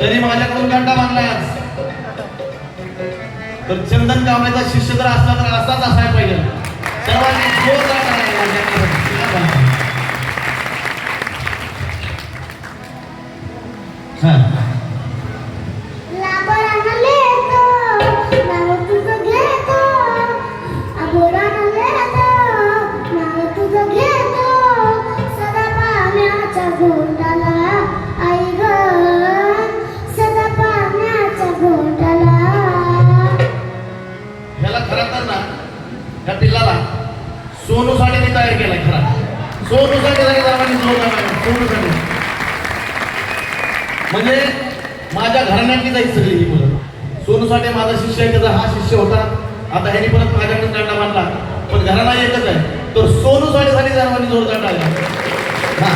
तरी माझ्याकडून दंडा बांधलाय तर चंदन कांबळेचा शिष्य जर असला तर असाच असायला पाहिजे. सर्वांनी हा. सोनू साठे झाले सर्वांनी म्हणजे माझ्या घराण्यातली जाईल सगळी ही मुलं. सोनू साठे माझा शिष्य आहे त्याचा हा शिष्य होता. आता ह्यानी परत माझ्याकडून काढला मांडला पण घराणा एकच आहे. तर सोनू साठेसाठी सर्वांनी जोरदार टाळ्या. हा.